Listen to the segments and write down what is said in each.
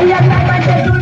ella está parte de tu.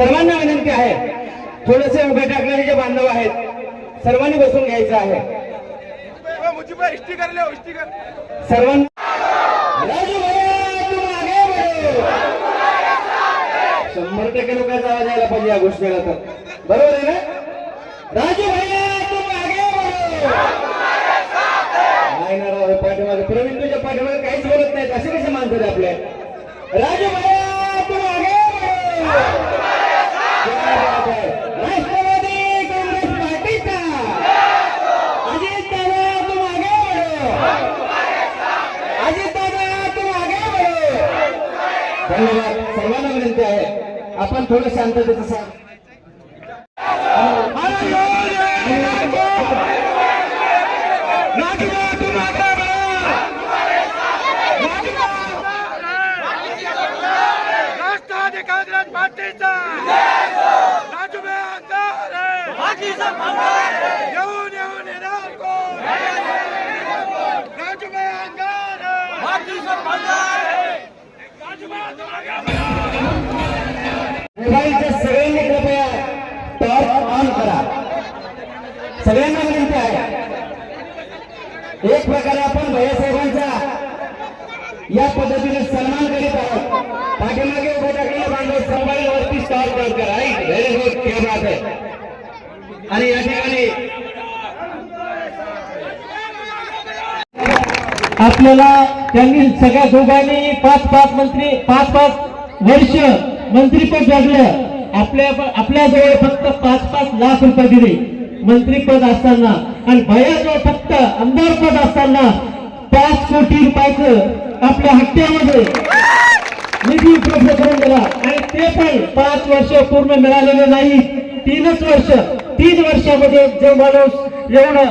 सर्वांना विनंती आहे थोडेसे उभे टाकणारे जे बांधव आहेत सर्वांनी बसून घ्यायचं आहे. सर्वांनी तुम शंभर टक्के लोकांचा आवाज यायला पाहिजे या गोष्टीला तर. बरोबर आहे ना? राजू भैया तुम नाही ना राव पाठीमागे प्रवीण तुझ्या पाठीमागे काहीच बोलत नाहीत असे कसे मानतात आपले? राजू भैया तुम आगे आपण थोडं शांततेचं सांग राष्ट्रवादी काँग्रेस पार्टीचा. राजूभाई अंगार एक प्रकारे आपण भैयासाहेबांचा या पद्धतीने सन्मान करीत आहोत. पाठीमागे उभे टाकलेले बांधव मोबाईल स्टॉल कर. करा व्हेरी गुड क्या बात आहे आणि या ठिकाणी आपल्याला त्यांनी सगळ्या दोघांनी पाच पाच मंत्री पाच पाच वर्ष मंत्रीपद जगलं. आपल्या आपल्याजवळ फक्त पाच पाच लाख रुपये दिले. मंत्रीपद असताना आणि भयाजवळ फक्त आमदार पद असताना पाच कोटी रुपयाचं आपल्या हट्ट्यामध्ये निधी उपलब्ध करून दिला. आणि ते पण पाच वर्ष पूर्ण मिळालेले नाही. तीनच वर्ष तीन वर्षामध्ये जो माणूस एवढं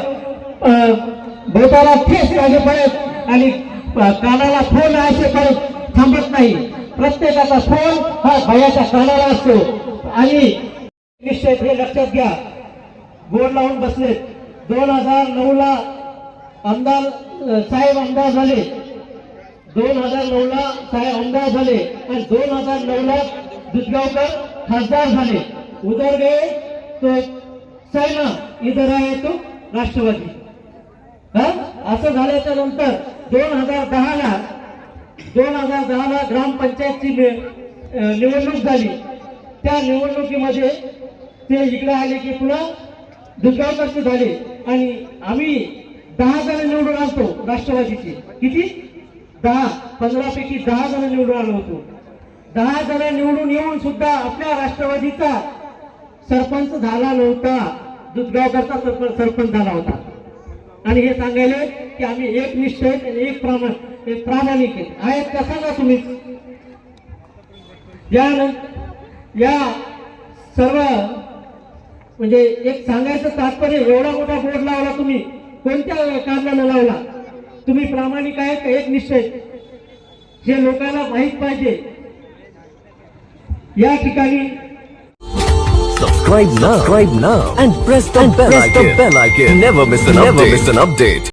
भोताला बोटाला ठेस पडत आणि कानाला फोन असे पडत थांबत नाही. प्रत्येकाचा फोन हा भयाच्या कानाला असतो. आणि निश्चित हे लक्षात घ्या. गोड लावून बसले. दोन हजार नऊ ला आमदार साहेब आमदार झाले. दोन हजार नऊ ला साहेब आमदार झाले. आणि दोन हजार नऊ ला दुधगावकर खासदार झाले. उधर गए तो सैना इधर आहे तो राष्ट्रवादी. असं झाल्याच्यानंतर दोन हजार दहा ला दोन हजार दहा ला ग्रामपंचायतची निवडणूक झाली. त्या निवडणुकीमध्ये ते इकडे आले की पुन्हा दुधगावकरचे झाले आणि आम्ही दहा जण निवडून आलतो राष्ट्रवादीचे. किती? दहा. पंधरापैकी दहा जण निवडून आलो होतो. दहा जण निवडून येऊन सुद्धा आपल्या राष्ट्रवादीचा सरपंच झाला नव्हता. दुधगावकरचा सरपंच सरपंच झाला होता. आणि हे सांगायला की आम्ही एकनिष्ठ निश्चय आणि एक प्रामाण एक प्रामाणिक आहेत आहेत का सांगा तुम्ही? या सर्व म्हणजे एक सांगायचं तात्पर्य एवढा मोठा बोर्ड लावला तुम्ही कोणत्या कारणानं लावला तुम्ही प्रामाणिक आहेत का एकनिष्ठ आहेत हे लोकांना माहीत पाहिजे या ठिकाणी Subscribe now. Subscribe now and press the bell icon. Never miss an update. Never miss an update.